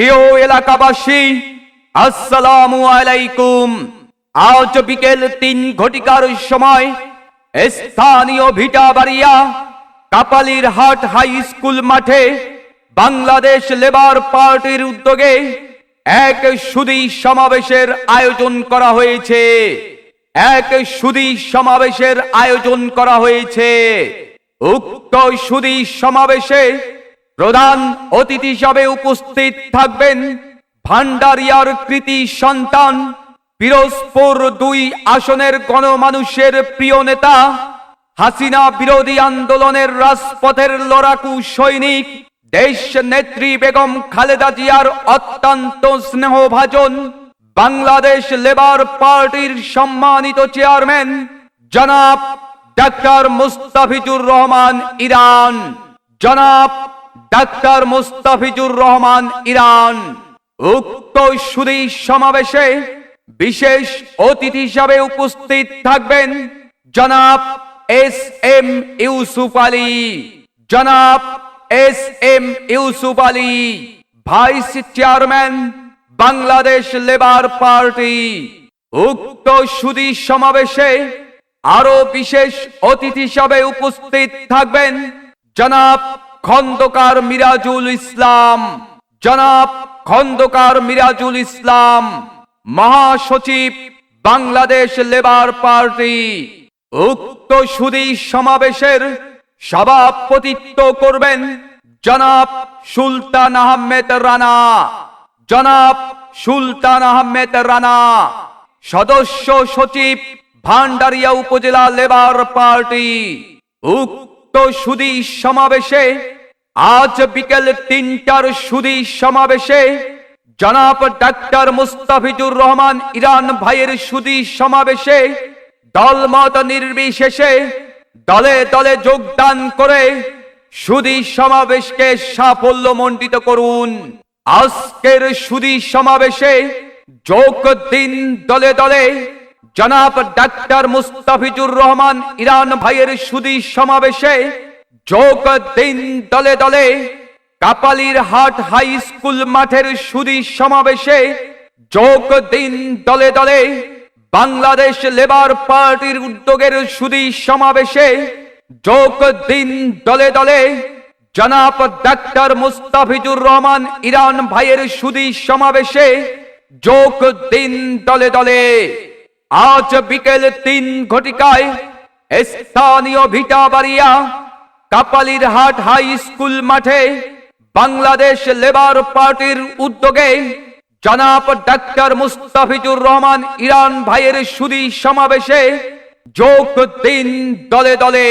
প্রিয় এলাকাবাসী, আসসালামু আলাইকুম। আজ বিকেল তিন ঘটিকার সময় স্থানীয় ভিটাবাড়িয়া কাপালির হাট হাই স্কুল মাঠে বাংলাদেশ লেবার পার্টির উদ্যোগে এক সুদী সমাবেশের আয়োজন করা হয়েছে। এক সুদী সমাবেশের আয়োজন করা হয়েছে। উক্ত সুদী সমাবেশে প্রধান অতিথি হিসাবে উপস্থিত থাকবেন ভান্ডারিয়ার কৃতি সন্তান, পিরোজপুর দুই আসনের গণমানুষের প্রিয় নেতা, হাসিনা বিরোধী আন্দোলনের রাজপথের লড়াকু সৈনিক, দেশ নেত্রী বেগম খালেদা জিয়ার অত্যন্ত স্নেহভাজন, বাংলাদেশ লেবার পার্টির সম্মানিত চেয়ারম্যান জনাব ডাক্তার মুস্তাফিজুর রহমান ইরান। জনাব ডাক্তার মুস্তাফিজুর রহমান ইরান। উক্ত সুদী সমাবেশে বিশেষ অতিথি হিসাবে উপস্থিত থাকবেন জনাব এস এম ইউসুফ আলী। জনাব S M Yusuf Ali, vice chairman, Bangladesh labour party. উক্ত সুদী সমাবেশে আরও বিশেষ অতিথি হিসাবে উপস্থিত থাকবেন জনাব খন্দকার মিরাজুল ইসলাম। জনাব খন্দকার মিরাজুল ইসলাম, মহাসচিব বাংলাদেশ লেবার পার্টি। উক্ত সুদী সমাবেশের সভাপতিত্ব করবেন জনাব সুলতান আহমেদ রানা। জনাব সুলতান আহমেদ রানা, সদস্য সচিব ভান্ডারিয়া উপজেলা লেবার পার্টি। উক্ত সুদী সমাবেশে, আজ বিকেল তিনটার সুদী সমাবেশে, জনাব ডাক্তার মুস্তাফিজুর রহমান ইরান ভাইয়ের সুদী সমাবেশে, দলমত নির্বিশেষে দলে দলে যোগদান করে সুদী সমাবেশকে সাফল্য মণ্ডিত করুন। আজকের সুদী সমাবেশে যোগ দিন দলে দলে জনাব ডাক্তার মুস্তাফিজুর রহমান ইরান ভাইয়ের সুদী সমাবেশে যোগ দিন দলে দলে কাপালির হাট হাই স্কুল মাঠের সুদী সমাবেশে যোগ দিন দলে দলে বাংলাদেশ লেবার পার্টির উদ্যোগের সুদী সমাবেশে যোগ দিন দলে দলে জনাব ডাক্তার মুস্তাফিজুর রহমান ইরান ভাইয়ের সুদী সমাবেশে যোগ দিন দলে দলে। আজ বিকেল তিন ঘটিকায় স্থানীয় ভিটাবাড়িয়া কাপালির হাট হাই স্কুল মাঠে বাংলাদেশ লেবার পার্টির উদ্যোগে জনাব ডাক্তার মুস্তাফিজুর রহমান, ইরান ভাইয়ের সুদী সমাবেশে যোগ দিন দলে দলে।